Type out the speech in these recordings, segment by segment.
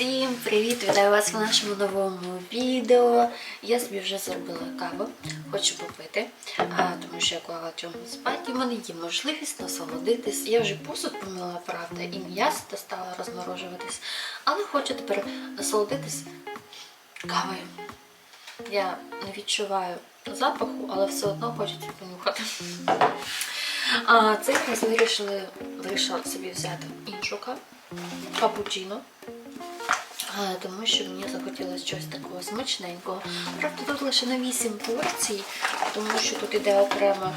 Всім привіт! Вітаю вас в нашому новому відео. Я собі вже зробила каву, хочу попити, тому що я клала цьому спати. У мене є можливість насолодитись. Я вже посуд помила, правда, і м'ясо стала розморожуватись, але хочу тепер насолодитись кавою. Я не відчуваю запаху, але все одно хочеться понюхати. А цей раз вирішили, вирішила собі взяти іншу каву, капучино. Тому що мені захотілося щось такого смачненького. Правда, тут лише на 8 порцій, тому що тут іде окрема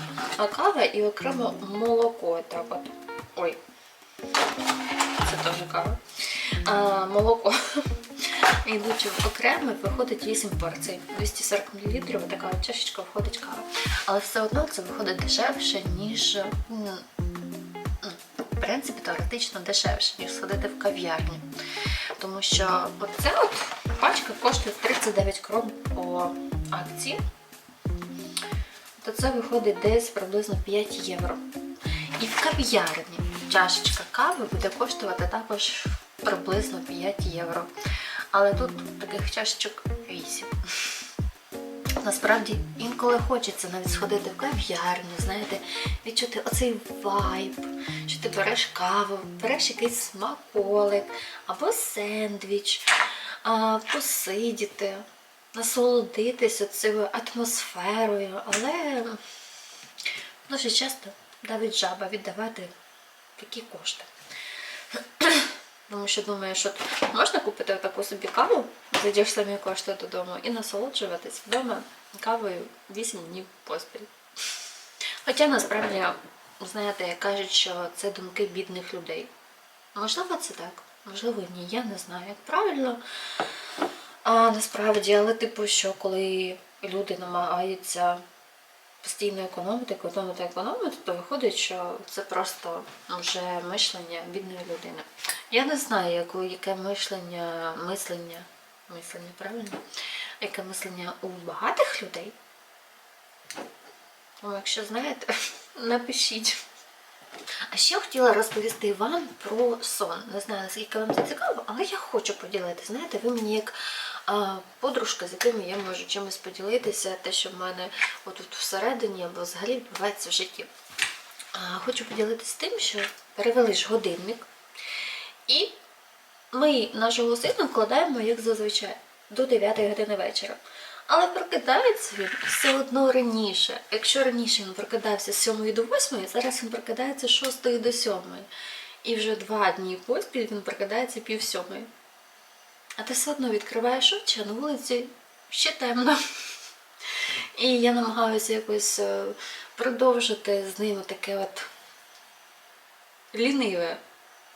кава і окремо молоко. Так от. Ой, це теж кава. А, молоко. Йдучи окремо, виходить 8 порцій. 240 мл, така чашечка входить кава. Але все одно це виходить дешевше, ніж. В принципі, теоретично дешевше, ніж сходити в кав'ярню. Тому що оце от пачка коштує 39 крон по акції. То це виходить десь приблизно 5 євро. І в кав'ярні чашечка кави буде коштувати також приблизно 5 євро. Але тут таких чашечок 8. Насправді інколи хочеться навіть сходити в кав'ярню, знаєте, відчути оцей вайб, ти береш каву, береш якийсь смаколик або сендвіч, посидіти, насолодитися цією атмосферою, але дуже часто давить жаба віддавати такі кошти. Тому що думаю, що можна купити таку собі каву за ті самі кошти додому і насолоджуватись вдома кавою 8 днів поспіль. Хоча насправді, знаєте, кажуть, що це думки бідних людей. Можливо, це так, можливо, ні, я не знаю, як правильно. А насправді, але типу, що коли люди намагаються постійно економити, економити, економити, то виходить, що це просто вже мишлення бідної людини. Я не знаю, яке, яке мишлення, мислення, мислення, правильно? Яке мислення у багатих людей. Тому, якщо знаєте, напишіть. А ще хотіла розповісти вам про сон. Не знаю, наскільки вам це цікаво, але я хочу поділитися. Знаєте, ви мені як подружка, з якими я можу чимось поділитися, те, що в мене отут всередині або взагалі відбувається в житті. Хочу поділитися тим, що перевели ж годинник, і ми нашого сина вкладаємо, як зазвичай, до 9 години вечора. Але прокидається він все одно раніше. Якщо раніше він прокидався з 7 до 8, зараз він прокидається з 6 до 7. І вже два дні поспіль він прокидається пів сьомої. А ти все одно відкриваєш очі, а на вулиці ще темно. І я намагаюся якось е, продовжити з ним таке от ліниве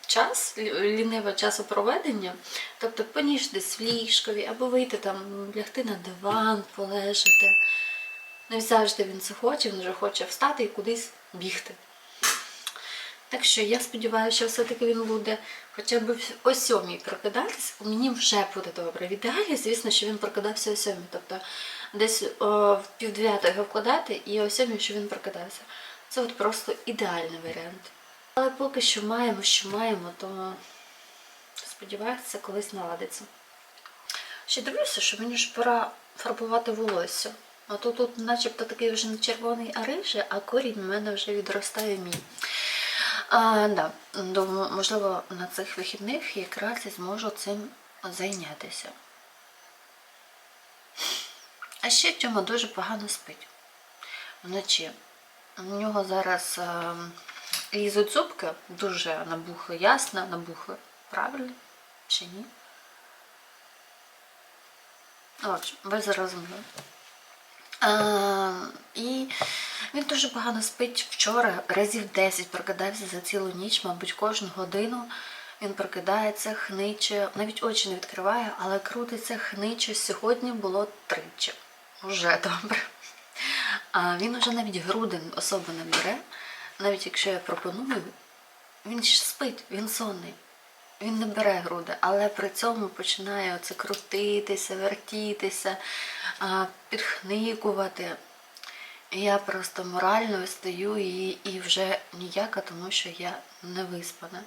час, лі- ліниве часопроведення. Тобто поніж десь в ліжкові, або вийти там, лягти на диван, полежати. Не завжди він це хоче, він вже хоче встати і кудись бігти. Так що я сподіваюся, що все-таки він буде хоча б о сьомій прокидатись, у мені вже буде добре. В ідеалі, звісно, що він прокидався о сьомій. Тобто десь о, в півдев'ятої його вкладати і о сьомій, що він прокидався. Це от просто ідеальний варіант. Але поки що маємо, що маємо, то сподіваюся, це колись наладиться. Ще дивлюся, що мені ж пора фарбувати волосся. А то тут начебто такий вже не червоний, а рижий, а корінь в мене вже відростає мій. А, да, думаю, можливо, на цих вихідних якраз і зможу цим зайнятися. А ще Тьома дуже погано спить вночі. У нього зараз е, лізуть зубки, дуже набухли, ясно, набухли. Правильно? Чи ні? Отже, ви зрозуміли. А, і він дуже погано спить вчора, разів 10 прокидався за цілу ніч, мабуть, кожну годину. Він прокидається, хниче, навіть очі не відкриває, але крутиться, хниче. Сьогодні було тричі. Уже добре. А він уже навіть груди особо не бере. Навіть якщо я пропоную, він ж спить, він сонний. Він не бере груди, але при цьому починає оце крутитися, вертітися, підхникувати. Я просто морально стою і, і вже ніяка, тому що я не виспана.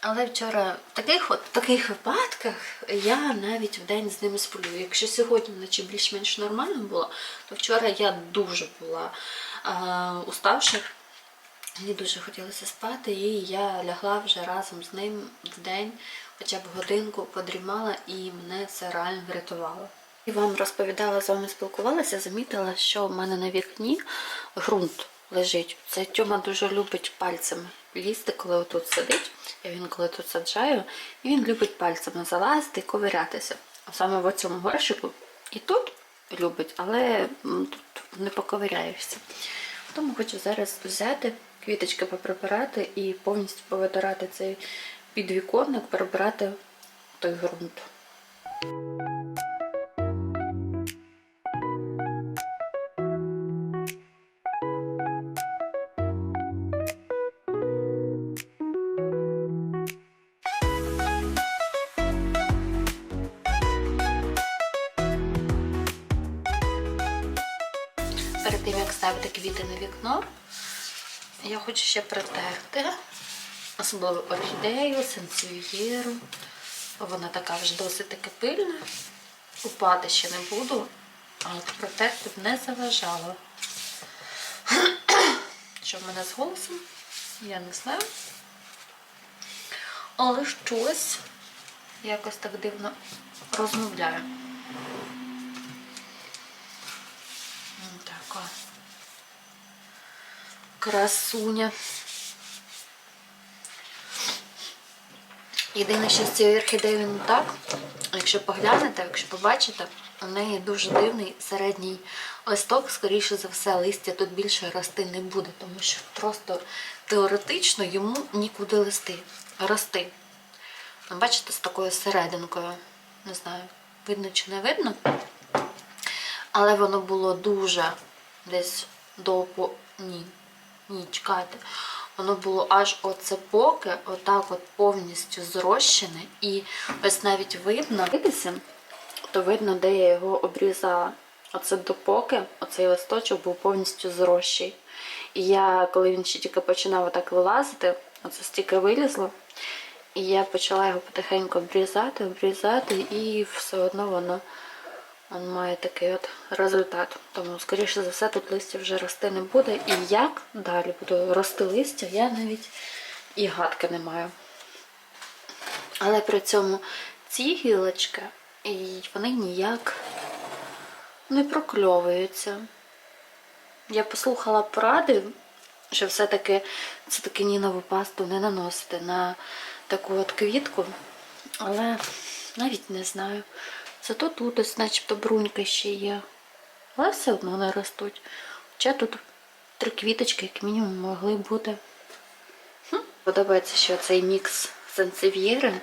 Але вчора в таких от в таких випадках я навіть в день з ними сплю. Якщо сьогодні вночі більш-менш нормально було, то вчора я дуже була а, уставша. Мені дуже хотілося спати, і я лягла вже разом з ним в день, хоча б годинку подрімала, і мене це реально врятувало. І вам розповідала, з вами спілкувалася, замітила, що в мене на вікні ґрунт лежить. Це Тьома дуже любить пальцями лізти, коли отут сидить. Я він коли тут саджаю, і він любить пальцями залазити і ковирятися. Саме в цьому горщику і тут любить, але тут не поковиряєшся. Тому хочу зараз взяти квіточки поприбирати і повністю повитирати цей підвіконник, прибирати той ґрунт. Перед тим, як ставити квіти на вікно, я хочу ще притерти, особливо орхідею, сенсюєру. Вона така вже досить таки пильна. Купати ще не буду, а от протерти б не заважало. Що в мене з голосом? Я не знаю. Але щось якось так дивно розмовляю. М, Така красуня. Єдине, що з цією орхідеєю не так, якщо поглянете, якщо побачите, у неї дуже дивний середній листок, скоріше за все, листя тут більше рости не буде, тому що просто теоретично йому нікуди листи, рости. Ну, Бачите, з такою серединкою. Не знаю, видно чи не видно. Але воно було дуже десь до. Ні, ні, чекайте. Воно було аж оце поки, отак от повністю зрощене. І ось навіть видно, дивитися, то видно, де я його обрізала. Оце допоки оцей листочок був повністю зрощий. І я, коли він ще тільки починав отак вилазити, оце стільки вилізло. І я почала його потихеньку обрізати, обрізати, і все одно воно він має такий от результат. Тому, скоріше за все, тут листя вже рости не буде. І як далі буду рости листя, я навіть і гадки не маю. Але при цьому ці гілочки, і вони ніяк не прокльовуються. Я послухала поради, що все-таки це таки нінову пасту не наносити на таку от квітку, але навіть не знаю. Зато тут ось начебто брунька ще є. Але все одно не ростуть. Хоча тут три квіточки, як мінімум, могли бути. Подобається, що цей мікс сенсив'єри,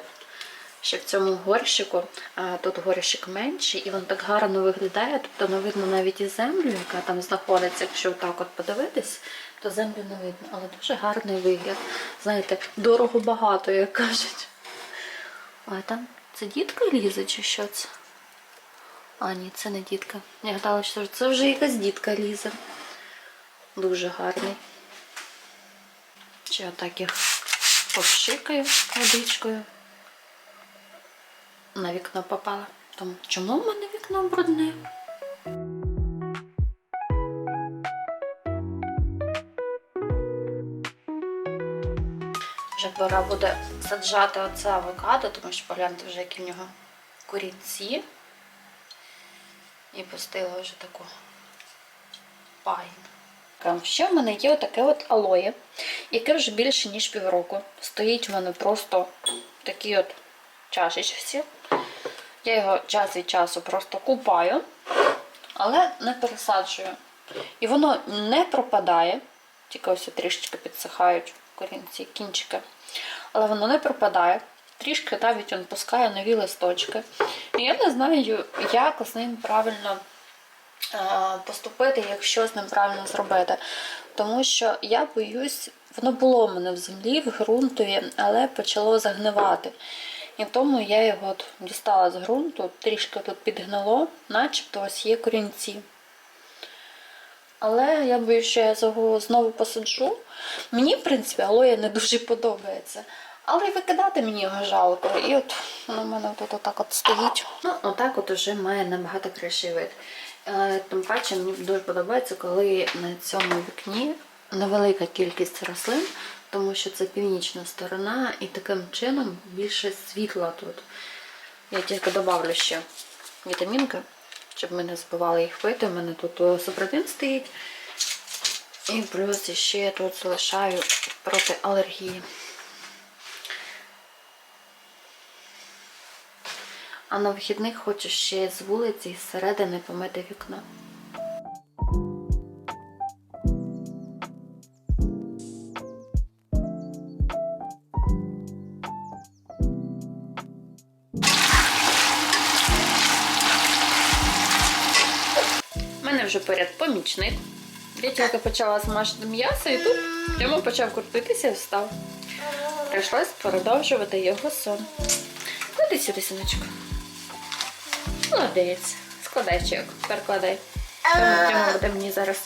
що в цьому горщику, а тут горщик менший, і він так гарно виглядає, тобто не видно навіть і землю, яка там знаходиться. Якщо так от подивитись, то землю не видно. Але дуже гарний вигляд. Знаєте, дорого багато, як кажуть. А там це дітка лізе чи що це? А, ні, це не дітка. Я гадала, що це вже якась дітка лізе. Дуже гарний. Ще отак їх попшикаю водичкою. На вікно попала. Тому чому в мене вікно брудне? Вже пора буде саджати оце авокадо, тому що погляньте вже, які в нього корінці. І пустила вже таку пайн. Ще в мене є отаке от алоє, яке вже більше, ніж півроку. Стоїть в мене просто в такій от чашечці. Я його час від часу просто купаю, але не пересаджую. І воно не пропадає, тільки ось трішечки підсихають корінці, кінчики. Але воно не пропадає. Трішки навіть він пускає нові листочки. І я не знаю, як з ним правильно поступити, якщо з ним правильно зробити. Тому що я боюсь, воно було в мене в землі, в ґрунтові, але почало загнивати. І тому я його дістала з ґрунту, трішки тут підгнило, начебто ось є корінці. Але я боюсь, що я його знову посаджу. Мені, в принципі, алоя не дуже подобається. Але викидати мені його жалко. І от воно в мене тут отак от стоїть. Ну, отак от уже має набагато кращий вид. Е, Тим паче мені дуже подобається, коли на цьому вікні невелика кількість рослин, тому що це північна сторона, і таким чином більше світла тут. Я тільки додавлю ще вітамінки, щоб ми не забували їх пити. У мене тут е, супротин стоїть. І плюс ще я тут залишаю проти алергії. А на вихідних хочу ще з вулиці і зсередини помити вікно. У мене вже поряд помічник. Я тільки почала смажити м'ясо і тут прямо почав крутитися і встав. Прийшлось продовжувати його сон. Клади сюди, синочку. Молодець. Складай чек, перекладай. Прямо буде мені зараз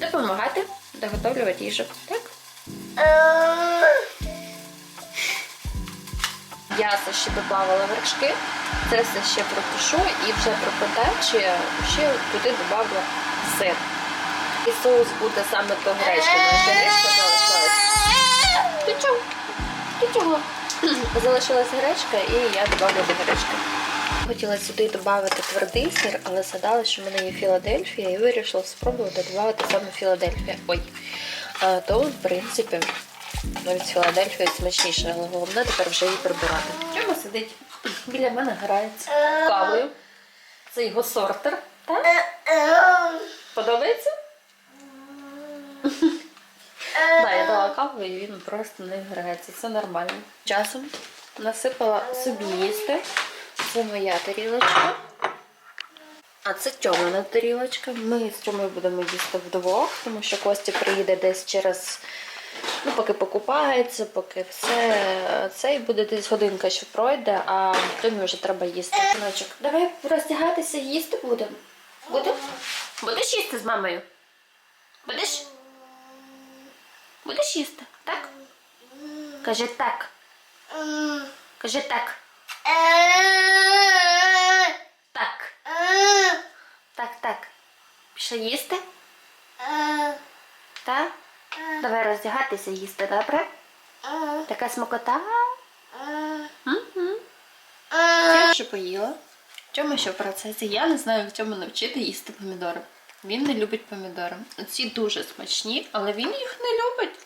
допомагати доготовлювати їжу. Так? М'ясо ще додавала вершки. Це все ще пропишу і вже про подачі ще туди додавлю сир. І соус буде саме до гречки. Наша гречка залишилась. Ти чого? Ти чого? Залишилась гречка і я додавлю до гречки. Хотіла сюди додати твердий сир, але згадала, що в мене є Філадельфія, і вирішила спробувати додати саме Філадельфія. Ой. А, то, в принципі, навіть Філадельфія смачніша, але головне тепер вже її прибирати. Прямо сидить біля мене грається кавою. Це його сортер. Так? Подобається? Так, я дала каву і він просто не грається. Це нормально. Часом насипала собі їсти. Це моя тарілочка. А це Тьомина тарілочка. Ми з Тьомою будемо їсти вдвох, тому що Костя приїде десь через. Ну, поки покупається, поки все. Це і буде десь годинка, що пройде, а Тьомі вже треба їсти. Синочок, давай роздягатися їсти будемо. Будемо? Будеш їсти з мамою? Будеш? Будеш їсти? Так? Кажи так. Кажи так. Так. Так, так. Пішли їсти? Так? Давай роздягатися їсти, добре? Така смакота. Мгм. Я вже поїла. В чому ще в процесі? Я не знаю, в чому навчити їсти помідори. Він не любить помідори. Ці дуже смачні, але він їх не любить.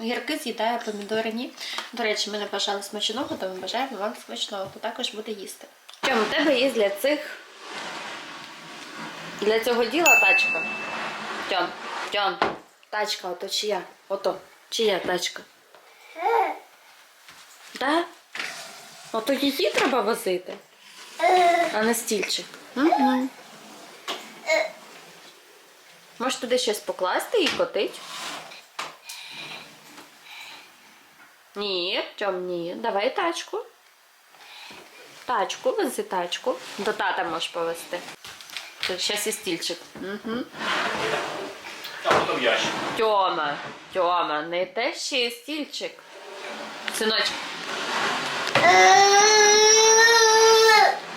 Гірки з'їдає, помідори ні. До речі, ми не бажали смачного, тому бажаємо вам смачного, то також буде їсти. Чому в тебе є для цих. Для цього діла тачка. Тьом, Тьом, тачка, ото чия? Ото, чия тачка? Так? Ото її треба возити, а не стільчик. Угу. Може туди щось покласти і котить? Ні, Тьом, ні. Давай тачку. Тачку, вези тачку. До тата можеш повезти. Зараз є і стільчик. Угу. А потім ящик. Тьома, Тьома, не те ще є стільчик. Синочок,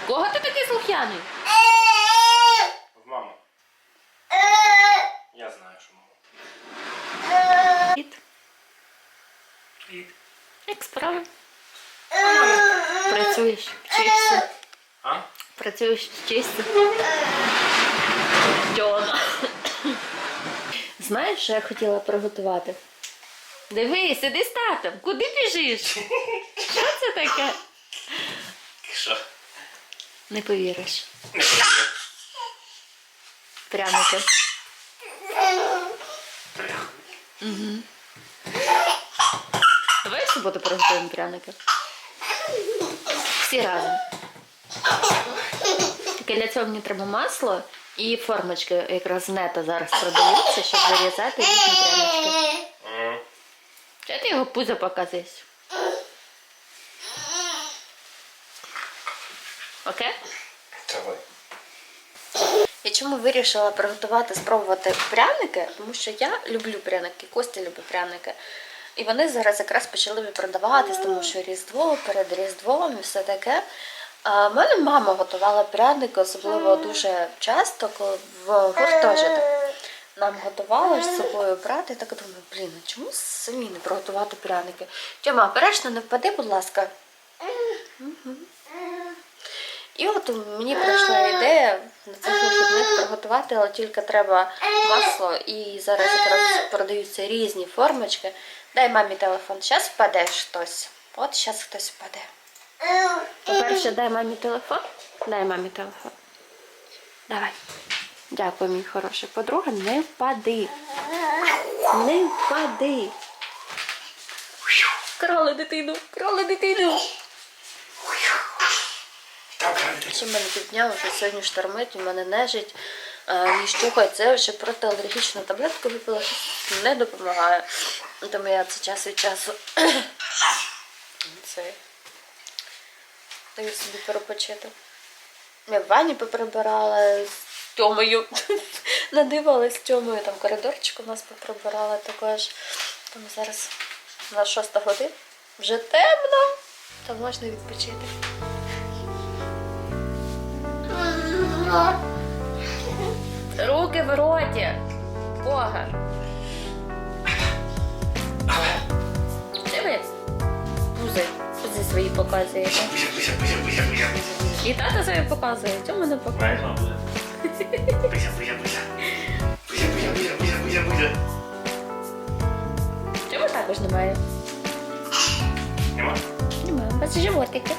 кого ти такий слухняний? В маму. Я знаю, що мама. Привіт. Привіт. Як справи? Працюєш, вчишся. А? Працюєш, вчишся. Тьома. Знаєш, що я хотіла приготувати? Дивись, іди з татом. Куди біжиш? Що це таке? Що? Не повіриш. Не повірю. Пряники. Прям. Давай в суботу приготуємо пряники. Всі разом. Тільки для цього мені треба масло і формочки якраз нета зараз продаються, щоб вирізати різні прянички. Чи ти його пузо показуєш? Окей? Давай. Я чому вирішила приготувати, спробувати пряники? Тому що я люблю пряники, Костя любить пряники. І вони зараз якраз почали продаватись, тому що Різдво перед Різдвом і все таке. В мене мама готувала пряники, особливо дуже часто, коли в гуртожиток. Нам готували з собою брати. Так думаю, блін, а чому самі не приготувати пряники? Тьома, обережно не впади, будь ласка. І от мені прийшла ідея на цих вихідних приготувати, але тільки треба масло і зараз якраз продаються різні формочки. Дай мамі телефон. Зараз впаде хтось. От зараз хтось впаде. По-перше, дай мамі телефон. Дай мамі телефон. Давай. Дякую, мій хороший. По-друге, не впади. Не впади. Крали дитину, крали дитину. В мене півдня вже сьогодні штормить, у мене нежить, е, ніж чухається. Я вже протиалергічну таблетку випила, не допомагає. Тому я це час від часу це даю собі перепочити. Я в ванні поприбирала з Тьомою. Надивилась з Тьомою, там коридорчик у нас поприбирала також. Тому зараз на шоста година. Вже темно, то можна відпочити. Руки в роті. Бога. Свої показує. Буся, буся, буся, буся, буся, буся. І тата свої показує. Чому не показує? Правильно буде. Буся, буся, буся. Буся, буся, буся, буся, буся, буся. Чому також немає? Нема? Немає. Бачиш животики.